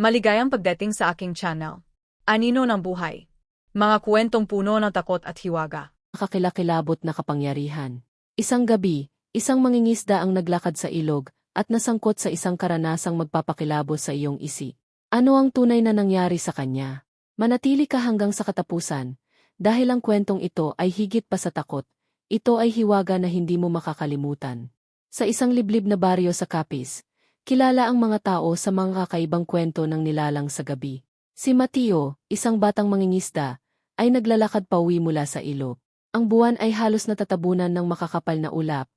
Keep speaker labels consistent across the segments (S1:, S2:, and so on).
S1: Maligayang pagdating sa aking channel. Anino ng buhay. Mga kwentong puno ng takot at hiwaga.
S2: kakilakilabot na kapangyarihan. Isang gabi, isang mangingisda ang naglakad sa ilog at nasangkot sa isang karanasang magpapakilabot sa iyong isi. Ano ang tunay na nangyari sa kanya? Manatili ka hanggang sa katapusan, dahil ang kwentong ito ay higit pa sa takot, ito ay hiwaga na hindi mo makakalimutan. Sa isang liblib na baryo sa Capiz, kilala ang mga tao sa mga kakaibang kwento ng nilalang sa gabi. Si Mateo, isang batang mangingisda, ay naglalakad pauwi mula sa ilog. Ang buwan ay halos natatabunan ng makakapal na ulap,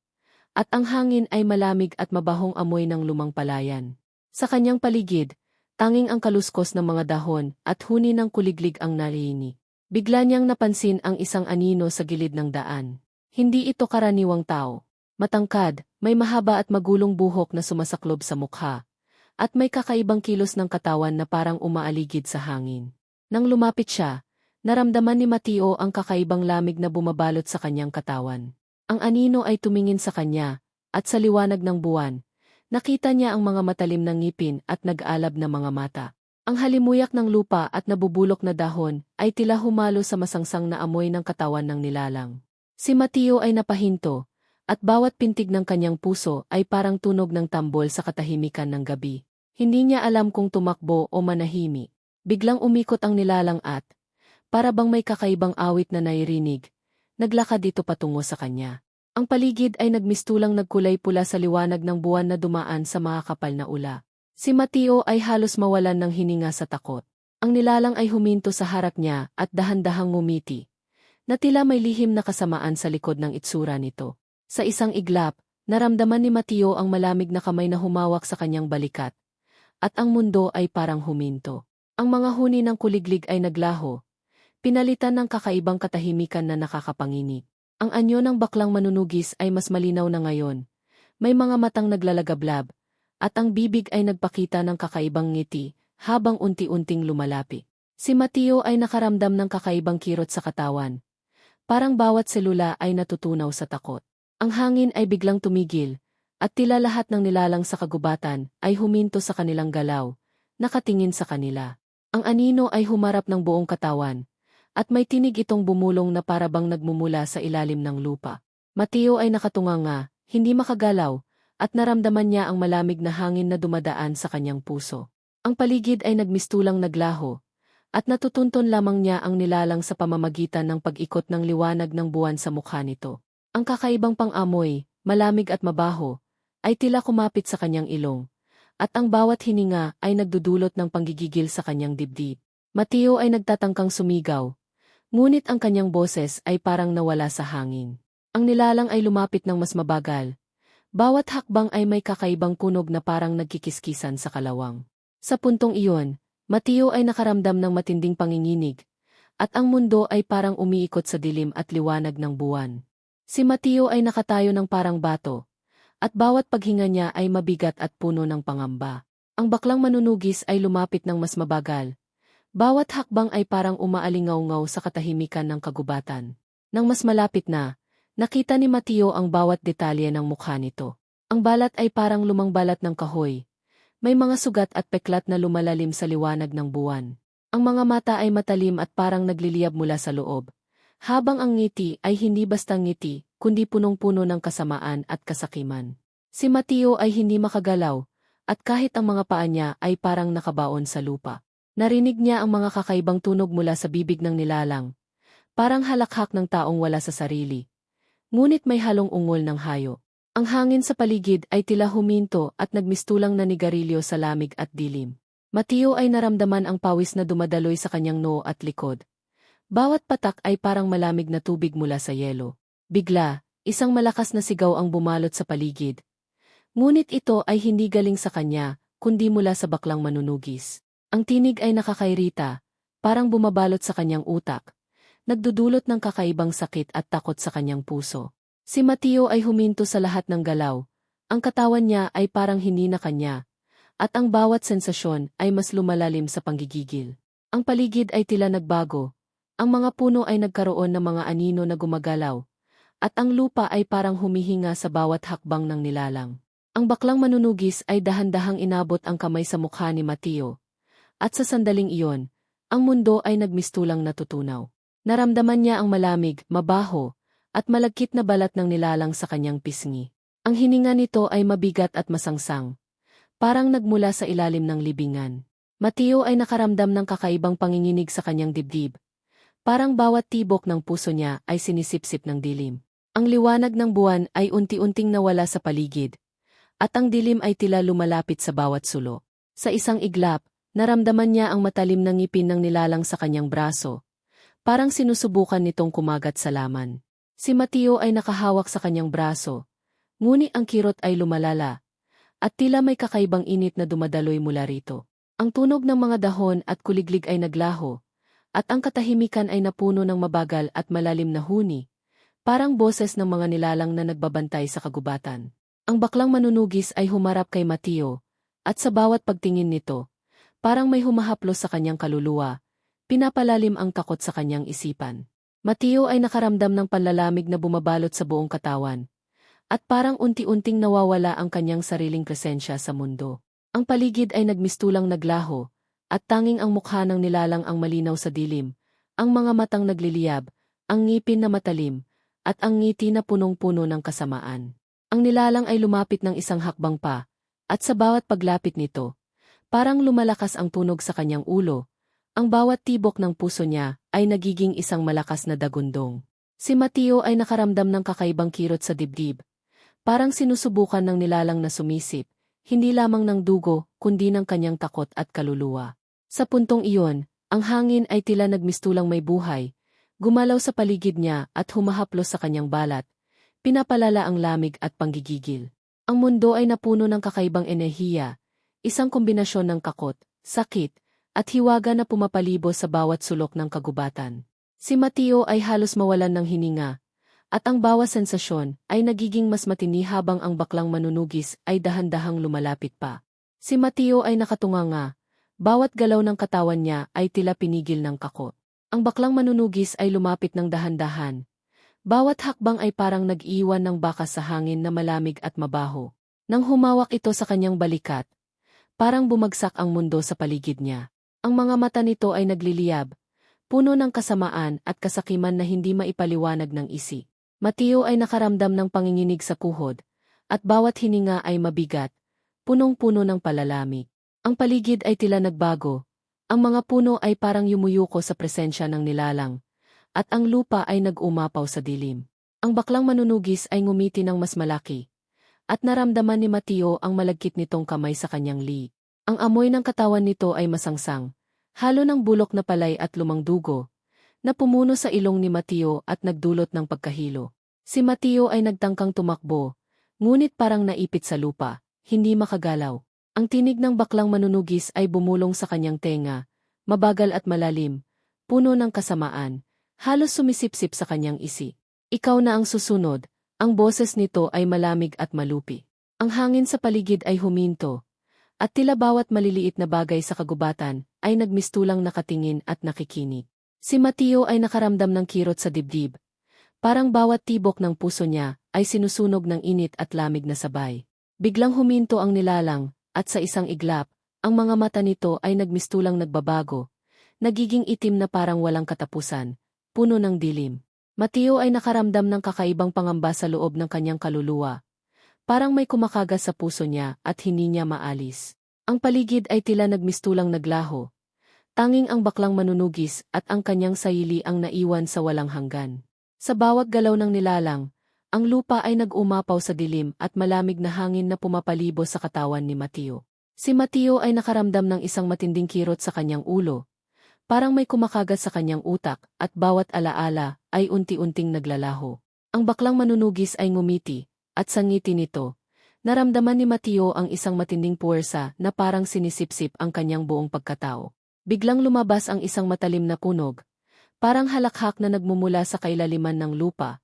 S2: at ang hangin ay malamig at mabahong amoy ng lumang palayan. Sa kanyang paligid, tanging ang kaluskos ng mga dahon at huni ng kuliglig ang narinig. Bigla niyang napansin ang isang anino sa gilid ng daan. Hindi ito karaniwang tao. Matangkad, may mahaba at magulong buhok na sumasaklob sa mukha, at may kakaibang kilos ng katawan na parang umaaligid sa hangin. Nang lumapit siya, naramdaman ni Mateo ang kakaibang lamig na bumabalot sa kanyang katawan. Ang anino ay tumingin sa kanya, at sa liwanag ng buwan, nakita niya ang mga matalim na ngipin at nag-alab na mga mata. Ang halimuyak ng lupa at nabubulok na dahon ay tila humalo sa masangsang na amoy ng katawan ng nilalang. Si Mateo ay napahinto, at bawat pintig ng kanyang puso ay parang tunog ng tambol sa katahimikan ng gabi. Hindi niya alam kung tumakbo o manahimi. Biglang umikot ang nilalang at, para bang may kakaibang awit na nairinig, naglakad dito patungo sa kanya. Ang paligid ay nagmistulang nagkulay pula sa liwanag ng buwan na dumaan sa mga kapal na ula. Si Mateo ay halos mawalan ng hininga sa takot. Ang nilalang ay huminto sa harap niya at dahan-dahang ngumiti. Na tila may lihim na kasamaan sa likod ng itsura nito. Sa isang iglap, naramdaman ni Mateo ang malamig na kamay na humawak sa kanyang balikat. At ang mundo ay parang huminto. Ang mga huni ng kuliglig ay naglaho. Pinalitan ng kakaibang katahimikan na nakakapanginig. Ang anyo ng baklang manunugis ay mas malinaw na ngayon. May mga matang naglalagablab, at ang bibig ay nagpakita ng kakaibang ngiti, habang unti-unting lumalapit. Si Mateo ay nakaramdam ng kakaibang kirot sa katawan. Parang bawat selula ay natutunaw sa takot. Ang hangin ay biglang tumigil, at tila lahat ng nilalang sa kagubatan ay huminto sa kanilang galaw, nakatingin sa kanila. Ang anino ay humarap ng buong katawan, at may tinig itong bumulong na parabang nagmumula sa ilalim ng lupa. Mateo ay nakatunganga, hindi makagalaw, at naramdaman niya ang malamig na hangin na dumadaan sa kanyang puso. Ang paligid ay nagmistulang naglaho, at natutunton lamang niya ang nilalang sa pamamagitan ng pag-ikot ng liwanag ng buwan sa mukha nito. Ang kakaibang pang-amoy, malamig at mabaho, ay tila kumapit sa kanyang ilong, at ang bawat hininga ay nagdudulot ng panggigigil sa kanyang dibdib. Mateo ay nagtatangkang sumigaw, ngunit ang kanyang boses ay parang nawala sa hangin. Ang nilalang ay lumapit ng mas mabagal. Bawat hakbang ay may kakaibang kunog na parang nagkikiskisan sa kalawang. Sa puntong iyon, Mateo ay nakaramdam ng matinding panginginig, at ang mundo ay parang umiikot sa dilim at liwanag ng buwan. Si Mateo ay nakatayo ng parang bato, at bawat paghinga niya ay mabigat at puno ng pangamba. Ang baklang manunugis ay lumapit ng mas mabagal. Bawat hakbang ay parang umaalingaw-ngaw sa katahimikan ng kagubatan. Nang mas malapit na, nakita ni Mateo ang bawat detalye ng mukha nito. Ang balat ay parang lumang balat ng kahoy. May mga sugat at peklat na lumalalim sa liwanag ng buwan. Ang mga mata ay matalim at parang nagliliyab mula sa loob. Habang ang ngiti ay hindi basta ngiti, kundi punong-puno ng kasamaan at kasakiman. Si Mateo ay hindi makagalaw, at kahit ang mga paa niya ay parang nakabaon sa lupa. Narinig niya ang mga kakaibang tunog mula sa bibig ng nilalang. Parang halakhak ng taong wala sa sarili. Ngunit may halong ungol ng hayo. Ang hangin sa paligid ay tila huminto at nagmistulang nanigarilyo sa lamig at dilim. Mateo ay naramdaman ang pawis na dumadaloy sa kanyang noo at likod. Bawat patak ay parang malamig na tubig mula sa yelo. Bigla, isang malakas na sigaw ang bumalot sa paligid. Ngunit ito ay hindi galing sa kanya, kundi mula sa baklang manunugis. Ang tinig ay nakakairita, parang bumabalot sa kanyang utak. Nagdudulot ng kakaibang sakit at takot sa kanyang puso. Si Mateo ay huminto sa lahat ng galaw. Ang katawan niya ay parang hindi na kanya. At ang bawat sensasyon ay mas lumalalim sa panggigigil. Ang paligid ay tila nagbago, ang mga puno ay nagkaroon ng mga anino na gumagalaw, at ang lupa ay parang humihinga sa bawat hakbang ng nilalang. Ang baklang manunugis ay dahan-dahang inabot ang kamay sa mukha ni Mateo, At sa sandaling iyon, ang mundo ay nagmistulang natutunaw. Naramdaman niya ang malamig, mabaho, at malagkit na balat ng nilalang sa kanyang pisngi. Ang hininga nito ay mabigat at masangsang. Parang nagmula sa ilalim ng libingan. Mateo ay nakaramdam ng kakaibang panginginig sa kanyang dibdib. Parang bawat tibok ng puso niya ay sinisipsip ng dilim. Ang liwanag ng buwan ay unti-unting nawala sa paligid. At ang dilim ay tila lumalapit sa bawat sulo. Sa isang iglap, naramdaman niya ang matalim na ngipin ng nilalang sa kanyang braso. Parang sinusubukan nitong kumagat sa laman. Si Mateo ay nakahawak sa kanyang braso. Ngunit ang kirot ay lumalala. At tila may kakaibang init na dumadaloy mula rito. Ang tunog ng mga dahon at kuliglig ay naglaho, at ang katahimikan ay napuno ng mabagal at malalim na huni, parang boses ng mga nilalang na nagbabantay sa kagubatan. Ang baklang manunugis ay humarap kay Mateo, at sa bawat pagtingin nito, parang may humahaplos sa kanyang kaluluwa, pinapalalim ang takot sa kanyang isipan. Mateo ay nakaramdam ng panlalamig na bumabalot sa buong katawan, at parang unti-unting nawawala ang kanyang sariling presensya sa mundo. Ang paligid ay nagmistulang naglaho, at tanging ang mukha ng nilalang ang malinaw sa dilim, ang mga matang nagliliyab, ang ngipin na matalim, at ang ngiti na punong-puno ng kasamaan. Ang nilalang ay lumapit ng isang hakbang pa, at sa bawat paglapit nito, parang lumalakas ang tunog sa kanyang ulo, ang bawat tibok ng puso niya ay nagiging isang malakas na dagundong. Si Mateo ay nakaramdam ng kakaibang kirot sa dibdib, parang sinusubukan ng nilalang na sumisip, hindi lamang ng dugo, kundi ng kanyang takot at kaluluwa. Sa puntong iyon, ang hangin ay tila nagmistulang may buhay, gumalaw sa paligid niya at humahaplos sa kanyang balat, pinapalala ang lamig at panggigigil. Ang mundo ay napuno ng kakaibang enerhiya, isang kombinasyon ng kakot, sakit, at hiwaga na pumapalibo sa bawat sulok ng kagubatan. Si Mateo ay halos mawalan ng hininga, at ang bawat sensasyon ay nagiging mas matini habang ang baklang manunugis ay dahan-dahang lumalapit pa. Si Mateo ay nakatunganga, bawat galaw ng katawan niya ay tila pinigil ng kako. Ang baklang manunugis ay lumapit ng dahan-dahan. Bawat hakbang ay parang nag-iwan ng bakas sa hangin na malamig at mabaho. Nang humawak ito sa kanyang balikat, parang bumagsak ang mundo sa paligid niya. Ang mga mata nito ay nagliliyab, puno ng kasamaan at kasakiman na hindi maipaliwanag ng isi. Mateo ay nakaramdam ng panginginig sa kuhod, at bawat hininga ay mabigat, punong-puno ng palalamig. Ang paligid ay tila nagbago. Ang mga puno ay parang yumuyuko sa presensya ng nilalang. At ang lupa ay nag-umapaw sa dilim. Ang baklang manunugis ay ngumiti ng mas malaki. At naramdaman ni Mateo ang malagkit nitong kamay sa kanyang li. Ang amoy ng katawan nito ay masangsang. Halo ng bulok na palay at lumang dugo. Na pumuno sa ilong ni Mateo at nagdulot ng pagkahilo. Si Mateo ay nagtangkang tumakbo. Ngunit parang naipit sa lupa, hindi makagalaw. Ang tinig ng baklang manunugis ay bumulong sa kanyang tenga, mabagal at malalim, puno ng kasamaan, halos sumisipsip sa kanyang isi. Ikaw na ang susunod, ang boses nito ay malamig at malupi. Ang hangin sa paligid ay huminto, at tila bawat maliliit na bagay sa kagubatan ay nagmistulang nakatingin at nakikinig. Si Mateo ay nakaramdam ng kirot sa dibdib. Parang bawat tibok ng puso niya ay sinusunog ng init at lamig na sabay. Biglang huminto ang nilalang, at sa isang iglap, ang mga mata nito ay nagmistulang nagbabago, nagiging itim na parang walang katapusan, puno ng dilim. Mateo ay nakaramdam ng kakaibang pangamba sa loob ng kanyang kaluluwa. Parang may kumakagas sa puso niya at hindi niya maalis. Ang paligid ay tila nagmistulang naglaho. Tanging ang baklang manunugis at ang kanyang sayili ang naiwan sa walang hanggan. Sa bawat galaw ng nilalang, ang lupa ay nag-umapaw sa dilim at malamig na hangin na pumapalibo sa katawan ni Mateo. Si Mateo ay nakaramdam ng isang matinding kirot sa kanyang ulo. Parang may kumakagat sa kanyang utak at bawat alaala ay unti-unting naglalaho. Ang baklang manunugis ay ngumiti at sa ngiti nito, naramdaman ni Mateo ang isang matinding puwersa na parang sinisipsip ang kanyang buong pagkatao. Biglang lumabas ang isang matalim na kunog, parang halakhak na nagmumula sa kailaliman ng lupa,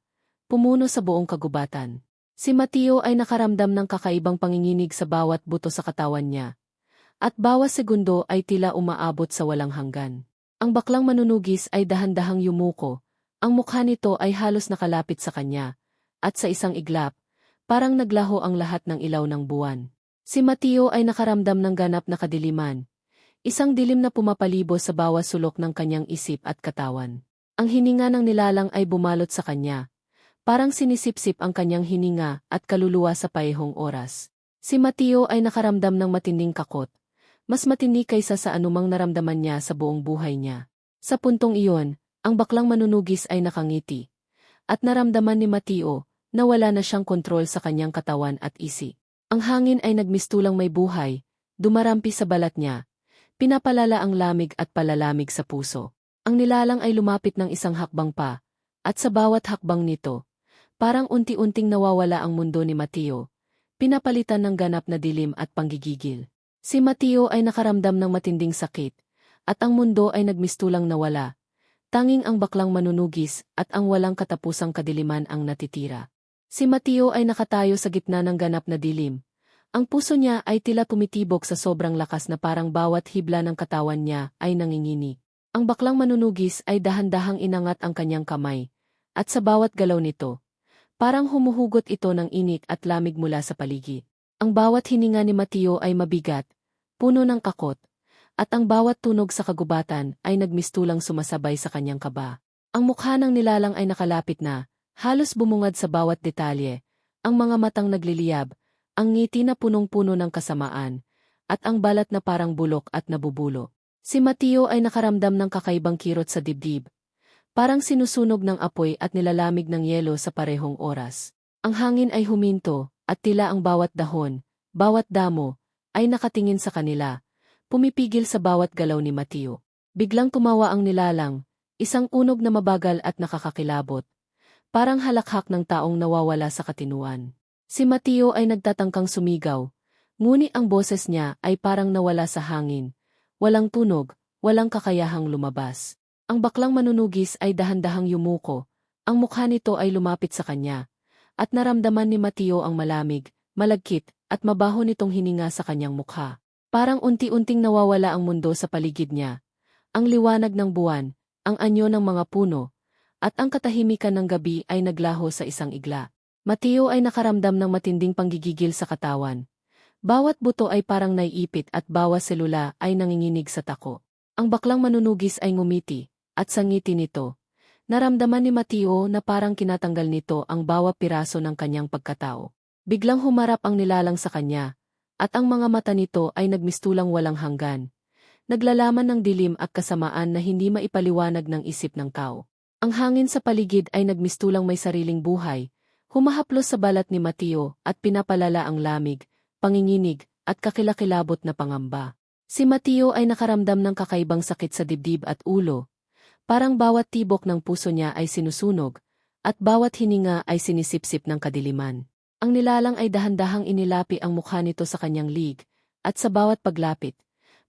S2: pumuno sa buong kagubatan. Si Mateo ay nakaramdam ng kakaibang panginginig sa bawat buto sa katawan niya. At bawat segundo ay tila umaabot sa walang hanggan. Ang baklang manunugis ay dahan-dahang yumuko, ang mukha nito ay halos nakalapit sa kanya, at sa isang iglap, parang naglaho ang lahat ng ilaw ng buwan. Si Mateo ay nakaramdam ng ganap na kadiliman, Isang dilim na pumapalibo sa bawat sulok ng kanyang isip at katawan. Ang hininga ng nilalang ay bumalot sa kanya. Parang sinisipsip ang kanyang hininga at kaluluwa sa paehong oras. Si Mateo ay nakaramdam ng matinding kakot. Mas matindi kaysa sa anumang naramdaman niya sa buong buhay niya. Sa puntong iyon, ang baklang manunugis ay nakangiti. At naramdaman ni Mateo na wala na siyang kontrol sa kanyang katawan at isi. Ang hangin ay nagmistulang may buhay, dumarampi sa balat niya. Pinapalala ang lamig at palalamig sa puso. Ang nilalang ay lumapit ng isang hakbang pa, at sa bawat hakbang nito, parang unti-unting nawawala ang mundo ni Mateo, pinapalitan ng ganap na dilim at panggigigil. Si Mateo ay nakaramdam ng matinding sakit, at ang mundo ay nagmistulang nawala. Tanging ang baklang manunugis at ang walang katapusang kadiliman ang natitira. Si Mateo ay nakatayo sa gitna ng ganap na dilim. Ang puso niya ay tila tumitibok sa sobrang lakas na parang bawat hibla ng katawan niya ay nangingini. Ang baklang manunugis ay dahan-dahang inangat ang kanyang kamay, at sa bawat galaw nito, parang humuhugot ito ng init at lamig mula sa paligid. Ang bawat hininga ni Mateo ay mabigat, puno ng kakot, at ang bawat tunog sa kagubatan ay nagmistulang sumasabay sa kanyang kaba. Ang mukha ng nilalang ay nakalapit na, halos bumungad sa bawat detalye, ang mga matang nagliliyab, ang ngiti na punong-puno ng kasamaan, at ang balat na parang bulok at nabubulo. Si Mateo ay nakaramdam ng kakaibang kirot sa dibdib. Parang sinusunog ng apoy at nilalamig ng yelo sa parehong oras. Ang hangin ay huminto, at tila ang bawat dahon, bawat damo, ay nakatingin sa kanila, pumipigil sa bawat galaw ni Mateo. Biglang tumawa ang nilalang, isang unog na mabagal at nakakakilabot. Parang halakhak ng taong nawawala sa katinuan. Si Mateo ay nagtatangkang sumigaw, ngunit ang boses niya ay parang nawala sa hangin. Walang tunog, walang kakayahang lumabas. Ang baklang manunugis ay dahan-dahang yumuko, ang mukha nito ay lumapit sa kanya, at naramdaman ni Mateo ang malamig, malagkit, at mabaho nitong hininga sa kanyang mukha. Parang unti-unting nawawala ang mundo sa paligid niya. Ang liwanag ng buwan, ang anyo ng mga puno, at ang katahimikan ng gabi ay naglaho sa isang igla. Mateo ay nakaramdam ng matinding panggigigil sa katawan. Bawat buto ay parang naiipit at bawat selula ay nanginginig sa tako. Ang baklang manunugis ay ngumiti, at sa ngiti nito, naramdaman ni Mateo na parang kinatanggal nito ang bawat piraso ng kanyang pagkatao. Biglang humarap ang nilalang sa kanya, at ang mga mata nito ay nagmistulang walang hanggan. Naglalaman ng dilim at kasamaan na hindi maipaliwanag ng isip ng tao. Ang hangin sa paligid ay nagmistulang may sariling buhay, Humahaplos sa balat ni Mateo at pinapalala ang lamig, panginginig, at kakilakilabot na pangamba. Si Mateo ay nakaramdam ng kakaibang sakit sa dibdib at ulo. Parang bawat tibok ng puso niya ay sinusunog, at bawat hininga ay sinisipsip ng kadiliman. Ang nilalang ay dahan-dahang inilapi ang mukha nito sa kanyang lig, at sa bawat paglapit,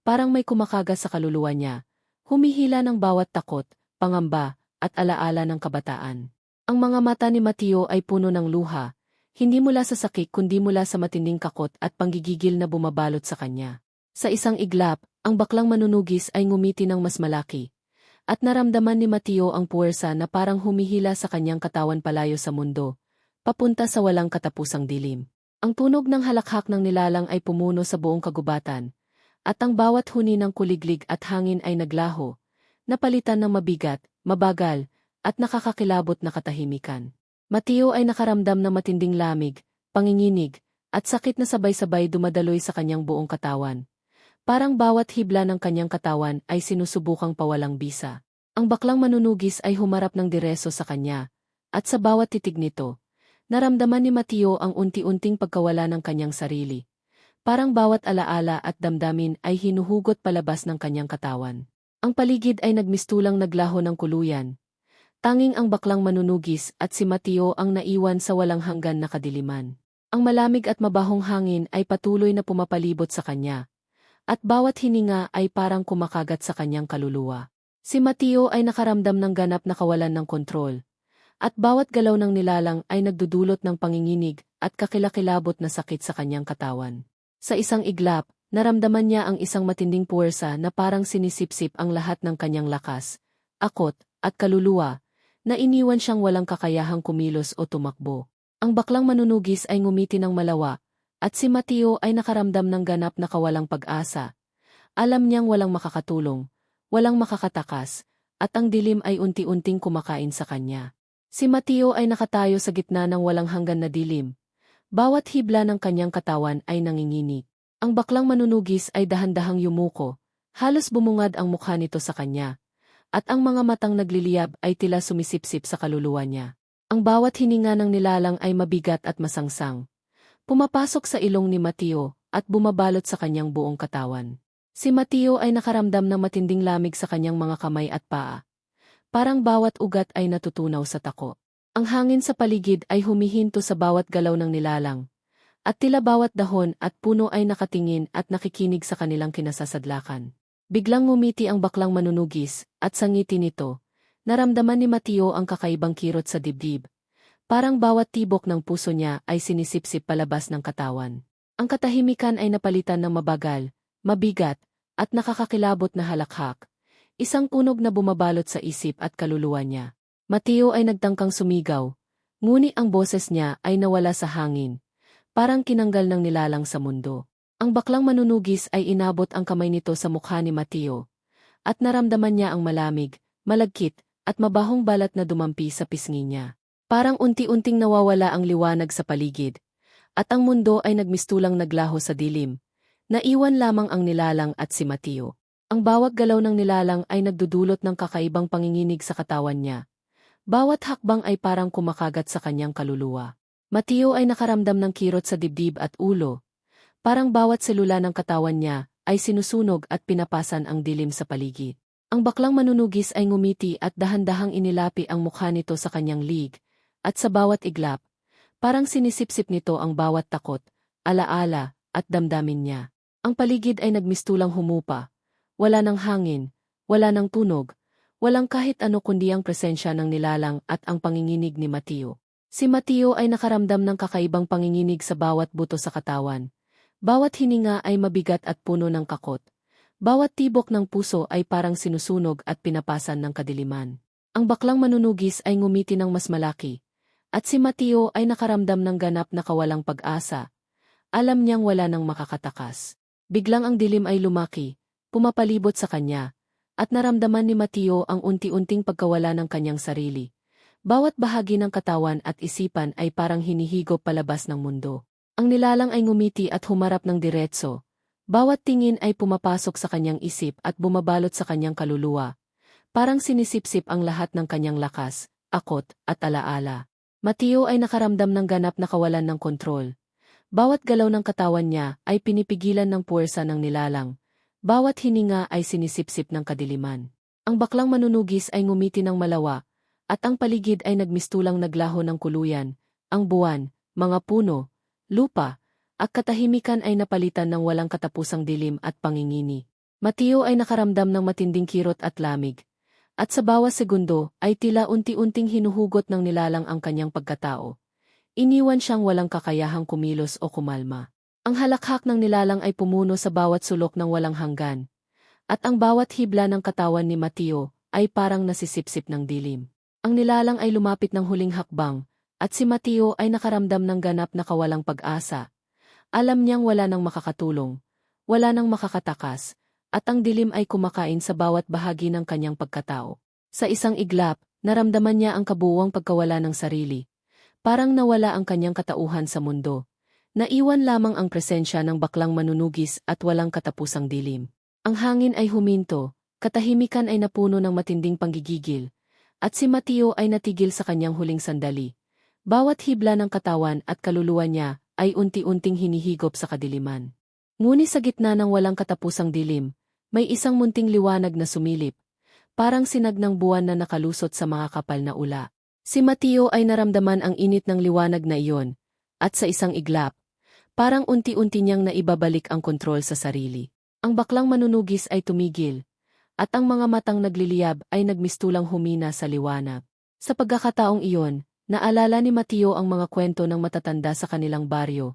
S2: parang may kumakaga sa kaluluwa niya, humihila ng bawat takot, pangamba, at alaala ng kabataan. Ang mga mata ni Mateo ay puno ng luha, hindi mula sa sakit kundi mula sa matinding kakot at panggigigil na bumabalot sa kanya. Sa isang iglap, ang baklang manunugis ay ngumiti ng mas malaki. At naramdaman ni Mateo ang puwersa na parang humihila sa kanyang katawan palayo sa mundo, papunta sa walang katapusang dilim. Ang tunog ng halakhak ng nilalang ay pumuno sa buong kagubatan, at ang bawat huni ng kuliglig at hangin ay naglaho, napalitan ng mabigat, mabagal, at nakakakilabot na katahimikan. Mateo ay nakaramdam ng matinding lamig, panginginig, at sakit na sabay-sabay dumadaloy sa kanyang buong katawan. Parang bawat hibla ng kanyang katawan ay sinusubukang pawalang bisa. Ang baklang manunugis ay humarap ng direso sa kanya, at sa bawat titig nito, naramdaman ni Mateo ang unti-unting pagkawala ng kanyang sarili. Parang bawat alaala at damdamin ay hinuhugot palabas ng kanyang katawan. Ang paligid ay nagmistulang naglaho ng kuluyan, Tanging ang baklang manunugis at si Mateo ang naiwan sa walang hanggan na kadiliman. Ang malamig at mabahong hangin ay patuloy na pumapalibot sa kanya. At bawat hininga ay parang kumakagat sa kanyang kaluluwa. Si Mateo ay nakaramdam ng ganap na kawalan ng kontrol. At bawat galaw ng nilalang ay nagdudulot ng panginginig at kakilakilabot na sakit sa kanyang katawan. Sa isang iglap, naramdaman niya ang isang matinding puwersa na parang sinisipsip ang lahat ng kanyang lakas, akot, at kaluluwa, na iniwan siyang walang kakayahang kumilos o tumakbo. Ang baklang manunugis ay ngumiti ng malawa, at si Mateo ay nakaramdam ng ganap na kawalang pag-asa. Alam niyang walang makakatulong, walang makakatakas, at ang dilim ay unti-unting kumakain sa kanya. Si Mateo ay nakatayo sa gitna ng walang hanggan na dilim. Bawat hibla ng kanyang katawan ay nanginginig. Ang baklang manunugis ay dahan-dahang yumuko, halos bumungad ang mukha nito sa kanya. At ang mga matang nagliliyab ay tila sumisipsip sa kaluluwa niya. Ang bawat hininga ng nilalang ay mabigat at masangsang. Pumapasok sa ilong ni Mateo at bumabalot sa kanyang buong katawan. Si Mateo ay nakaramdam ng matinding lamig sa kanyang mga kamay at paa. Parang bawat ugat ay natutunaw sa tako. Ang hangin sa paligid ay humihinto sa bawat galaw ng nilalang. At tila bawat dahon at puno ay nakatingin at nakikinig sa kanilang kinasasadlakan. Biglang ngumiti ang baklang manunugis, at sa ngiti nito, naramdaman ni Mateo ang kakaibang kirot sa dibdib. Parang bawat tibok ng puso niya ay sinisipsip palabas ng katawan. Ang katahimikan ay napalitan ng mabagal, mabigat, at nakakakilabot na halakhak. Isang tunog na bumabalot sa isip at kaluluwa niya. Mateo ay nagtangkang sumigaw, ngunit ang boses niya ay nawala sa hangin. Parang kinanggal ng nilalang sa mundo. Ang baklang manunugis ay inabot ang kamay nito sa mukha ni Mateo. At naramdaman niya ang malamig, malagkit, at mabahong balat na dumampi sa pisngi niya. Parang unti-unting nawawala ang liwanag sa paligid. At ang mundo ay nagmistulang naglaho sa dilim. Naiwan lamang ang nilalang at si Mateo. Ang bawat galaw ng nilalang ay nagdudulot ng kakaibang panginginig sa katawan niya. Bawat hakbang ay parang kumakagat sa kanyang kaluluwa. Mateo ay nakaramdam ng kirot sa dibdib at ulo. Parang bawat selula ng katawan niya ay sinusunog at pinapasan ang dilim sa paligid. Ang baklang manunugis ay ngumiti at dahan-dahang inilapi ang mukha nito sa kanyang lig, at sa bawat iglap, parang sinisipsip nito ang bawat takot, alaala, at damdamin niya. Ang paligid ay nagmistulang humupa. Wala ng hangin, wala ng tunog, walang kahit ano kundi ang presensya ng nilalang at ang panginginig ni Mateo. Si Mateo ay nakaramdam ng kakaibang panginginig sa bawat buto sa katawan. Bawat hininga ay mabigat at puno ng kakot. Bawat tibok ng puso ay parang sinusunog at pinapasan ng kadiliman. Ang baklang manunugis ay ngumiti ng mas malaki. At si Mateo ay nakaramdam ng ganap na kawalang pag-asa. Alam niyang wala nang makakatakas. Biglang ang dilim ay lumaki, pumapalibot sa kanya, at naramdaman ni Mateo ang unti-unting pagkawala ng kanyang sarili. Bawat bahagi ng katawan at isipan ay parang hinihigop palabas ng mundo. Ang nilalang ay ngumiti at humarap ng diretso. Bawat tingin ay pumapasok sa kanyang isip at bumabalot sa kanyang kaluluwa. Parang sinisipsip ang lahat ng kanyang lakas, akot, at alaala. Mateo ay nakaramdam ng ganap na kawalan ng kontrol. Bawat galaw ng katawan niya ay pinipigilan ng puwersa ng nilalang. Bawat hininga ay sinisipsip ng kadiliman. Ang baklang manunugis ay ngumiti ng malawa, at ang paligid ay nagmistulang naglaho ng kuluyan, ang buwan, mga puno, lupa, at katahimikan ay napalitan ng walang katapusang dilim at pangingini. Mateo ay nakaramdam ng matinding kirot at lamig. At sa bawat segundo ay tila unti-unting hinuhugot ng nilalang ang kanyang pagkatao. Iniwan siyang walang kakayahang kumilos o kumalma. Ang halakhak ng nilalang ay pumuno sa bawat sulok ng walang hanggan. At ang bawat hibla ng katawan ni Mateo ay parang nasisipsip ng dilim. Ang nilalang ay lumapit ng huling hakbang, at si Mateo ay nakaramdam ng ganap na kawalang pag-asa. Alam niyang wala nang makakatulong, wala nang makakatakas, at ang dilim ay kumakain sa bawat bahagi ng kanyang pagkatao. Sa isang iglap, naramdaman niya ang kabuwang pagkawala ng sarili. Parang nawala ang kanyang katauhan sa mundo. Naiwan lamang ang presensya ng baklang manunugis at walang katapusang dilim. Ang hangin ay huminto, katahimikan ay napuno ng matinding panggigigil, at si Mateo ay natigil sa kanyang huling sandali. Bawat hibla ng katawan at kaluluwa niya ay unti-unting hinihigop sa kadiliman. Ngunit sa gitna ng walang katapusang dilim, may isang munting liwanag na sumilip, parang sinag ng buwan na nakalusot sa mga kapal na ula. Si Mateo ay naramdaman ang init ng liwanag na iyon, at sa isang iglap, parang unti-unti niyang naibabalik ang kontrol sa sarili. Ang baklang manunugis ay tumigil, at ang mga matang nagliliyab ay nagmistulang humina sa liwanag. Sa pagkakataong iyon, naalala ni Mateo ang mga kwento ng matatanda sa kanilang baryo,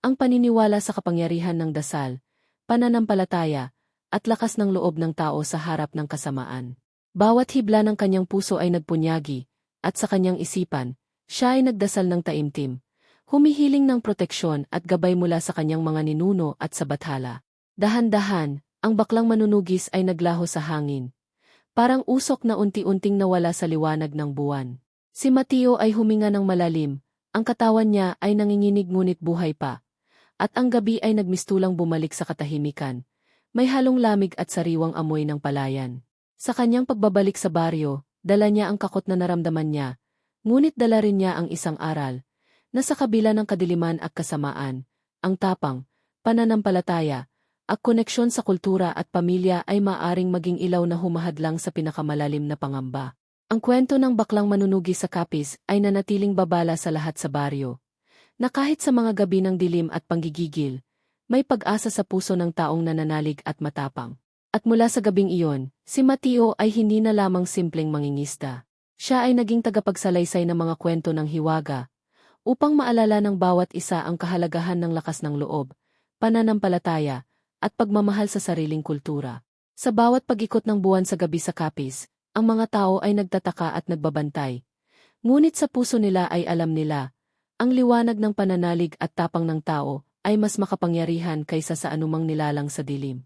S2: ang paniniwala sa kapangyarihan ng dasal, pananampalataya, at lakas ng loob ng tao sa harap ng kasamaan. Bawat hibla ng kanyang puso ay nagpunyagi, at sa kanyang isipan, siya ay nagdasal ng taimtim, humihiling ng proteksyon at gabay mula sa kanyang mga ninuno at sa bathala. Dahan-dahan, ang baklang manunugis ay naglaho sa hangin. Parang usok na unti-unting nawala sa liwanag ng buwan. Si Mateo ay huminga ng malalim, ang katawan niya ay nanginginig ngunit buhay pa. At ang gabi ay nagmistulang bumalik sa katahimikan. May halong lamig at sariwang amoy ng palayan. Sa kanyang pagbabalik sa baryo, dala niya ang kakot na naramdaman niya, ngunit dala rin niya ang isang aral, na sa kabila ng kadiliman at kasamaan, ang tapang, pananampalataya, at koneksyon sa kultura at pamilya ay maaring maging ilaw na humahadlang sa pinakamalalim na pangamba. Ang kwento ng baklang manunugi sa kapis ay nanatiling babala sa lahat sa baryo, na kahit sa mga gabi ng dilim at panggigigil, may pag-asa sa puso ng taong nananalig at matapang. At mula sa gabing iyon, si Mateo ay hindi na lamang simpleng mangingista. Siya ay naging tagapagsalaysay ng mga kwento ng hiwaga, upang maalala ng bawat isa ang kahalagahan ng lakas ng loob, pananampalataya, at pagmamahal sa sariling kultura. Sa bawat pag-ikot ng buwan sa gabi sa kapis, ang mga tao ay nagtataka at nagbabantay. Ngunit sa puso nila ay alam nila, ang liwanag ng pananalig at tapang ng tao ay mas makapangyarihan kaysa sa anumang nilalang sa dilim.